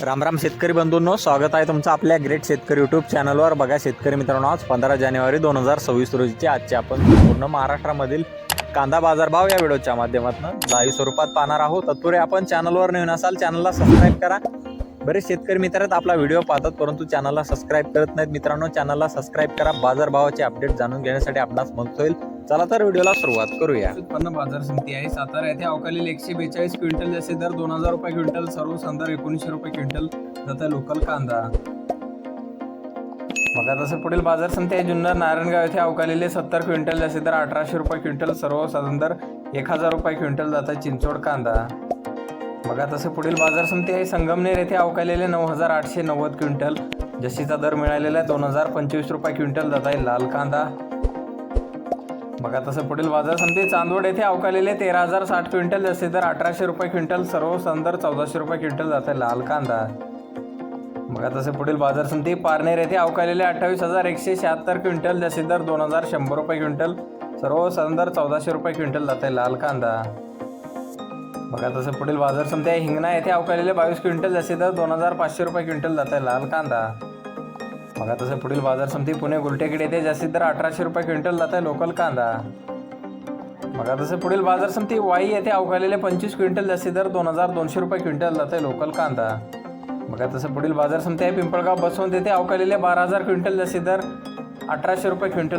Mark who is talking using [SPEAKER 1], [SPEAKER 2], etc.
[SPEAKER 1] राम राम शेतकरी बंधूंनो स्वागत आहे तुमचं आपल्या ग्रेट शेतकरी यूट्यूब चॅनलवर बघा शेतकरी मित्रांनो आज पंधरा जानेवारी दोन हजार सव्वीस रोजीची आजचे आपण पूर्ण महाराष्ट्रामधील कांदा बाजारभाव या व्हिडिओच्या माध्यमातून लाईव्ह स्वरूपात पाहणार आहोत. तत्पूर्वी आपण चॅनलवर नवीन असाल चॅनलला सबस्क्राईब करा. बरेच शेतकरी मित्र आपला व्हिडिओ पाहतात परंतु चॅनलला सबस्क्राईब करत नाहीत. मित्रांनो चॅनलला सबस्क्राईब करा. बाजारभावाचे अपडेट जाणून घेण्यासाठी आपणास मदत होईल चला तर व्हिडिओला सुरुवात करूया.
[SPEAKER 2] उत्पन्न बाजार समिती आहे. सातारा येथे अवकालील एकशे बेचाळीस क्विंटल जसे दर दोन हजार रुपये क्विंटल सर्व संदर एकोणीसशे रुपये क्विंटल जाता लोकल कांदा. बघा तसं पुढील बाजार समिती आहे जुन्नर नारायणगाव येथे अवकालेले सत्तर क्विंटल जसे दर अठराशे रुपये क्विंटल सर्व साधारण दर एक हजार रुपये क्विंटल जाता चिंचोड कांदा. बघा तसं पुढील बाजार समिती आहे. संगमनेर येथे अवकालेले नऊ हजार आठशे नव्वद क्विंटल. जशीचा दर मिळालेला आहे दोन हजार पंचवीस रुपये क्विंटल जात आहे लाल कांदा. बघा तसं पुढील बाजार समिती चांदवड येथे अवकालेले तेरा हजार साठ क्विंटल जसे दर अठराशे रुपये क्विंटल सर्व संदर चौदाशे रुपये क्विंटल जात आहे लाल कांदा. बघा तसे पुढील बाजार समिती पारनेर येथे अवकालेले अठ्ठावीस हजार एकशे शहात्तर क्विंटल जसे दर दोन हजार शंभर रुपये क्विंटल सर्व संदर चौदाशे रुपये क्विंटल जात आहे लाल कांदा. बघा तसं पुढील बाजार समजा हिंगणा येथे अवकाळलेले बावीस क्विंटल जसे तर दोन हजार पाचशे रुपये क्विंटल जात आहे लाल कांदा. बघा तसं पुढील बाजार समती पुणे गुलटेकडे येथे जास्तीत दर अठराशे रुपये क्विंटल जात आहे लोकल कांदा. बघा तसं पुढील बाजार समती वाई येथे अवकालेले पंचवीस क्विंटल जास्तीत दर दोन हजार दोनशे रुपये क्विंटल जात आहे लोकल कांदा. बघा तसं पुढील बाजार समिती आहे पिंपळगाव बसवून येथे अवकालेले बारा हजार क्विंटल जास्तीत दर अठराशे रुपये क्विंटल